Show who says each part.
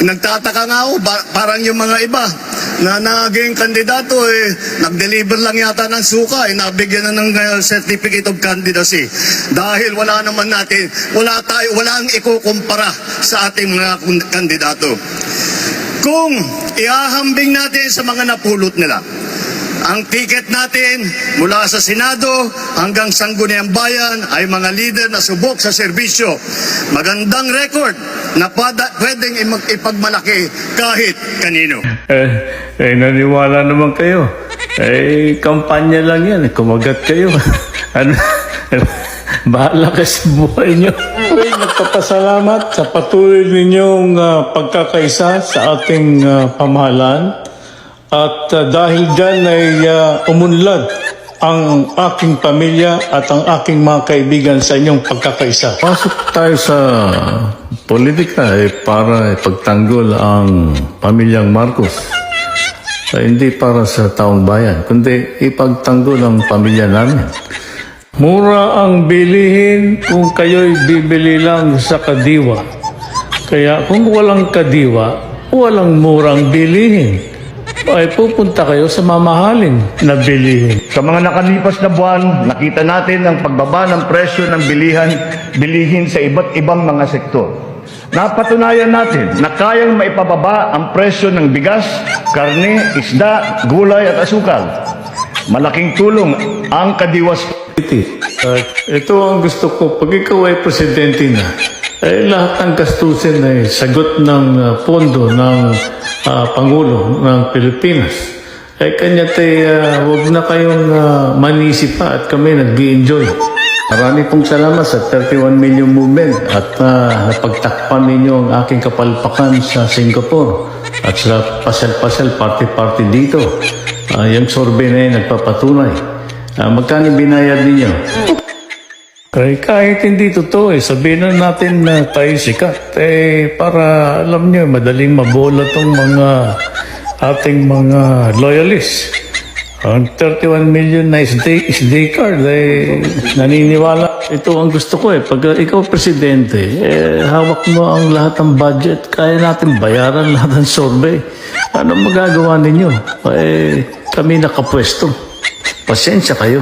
Speaker 1: nagtataka nga ako, parang yung mga iba na naging kandidato, eh, nag-deliver lang yata ng suka, eh, nabigyan na ng uh, certificate of candidacy. Dahil wala naman natin, wala tayo, wala ang ikukumpara sa ating mga kandidato. Kung ihahambing natin sa mga napulot nila, ang ticket natin mula sa Senado hanggang Sangguniang Bayan ay mga leader na subok sa serbisyo. Magandang record na pada, pwedeng ipagmalaki kahit kanino.
Speaker 2: Eh, eh, naniwala naman kayo. Eh, kampanya lang yan. Kumagat kayo. ano? Bahala ka sa buhay nyo. Okay, nagpapasalamat sa patuloy ninyong ah, pagkakaisa sa ating ah, pamahalaan. At ah, dahil dyan ay ah, umunlad ang aking pamilya at ang aking mga kaibigan sa inyong pagkakaisa. Pasok tayo sa politika eh, para ipagtanggol ang pamilyang Marcos. Eh, hindi para sa taong bayan, kundi ipagtanggol ang pamilya namin. Mura ang bilihin kung kayo'y bibili lang sa kadiwa. Kaya kung walang kadiwa, walang murang bilihin. Ay pupunta kayo sa mamahalin na bilihin.
Speaker 3: Sa mga nakalipas na buwan, nakita natin ang pagbaba ng presyo ng bilihan, bilihin sa iba't ibang mga sektor. Napatunayan natin na kayang maipababa ang presyo ng bigas, karne, isda, gulay at asukal. Malaking tulong ang kadiwas
Speaker 2: At ito ang gusto ko, pag ikaw ay presidente na, eh, lahat ng gastusin ay sagot ng ah, pondo ng ah, Pangulo ng Pilipinas. Eh, kanya uh, huwag na kayong ah, manisi pa at kami nag enjoy Marami pong salamat sa 31 million movement at uh, napagtakpan ninyo ang aking kapalpakan sa Singapore at sa pasal-pasal party-party dito. Ah, yung survey na yun nagpapatunay. Ah, magkano binayad ninyo? Kaya kahit hindi totoo eh, sabihin na natin na tayo sikat. Eh, para alam nyo, madaling mabola tong mga ating mga loyalists. Ang 31 million na SD, SD card, eh, naniniwala. Ito ang gusto ko eh. Pag ikaw presidente, eh, hawak mo ang lahat ng budget. Kaya natin bayaran lahat ng survey. Ano magagawa ninyo? Eh, kami nakapwesto. Pasensya kayo.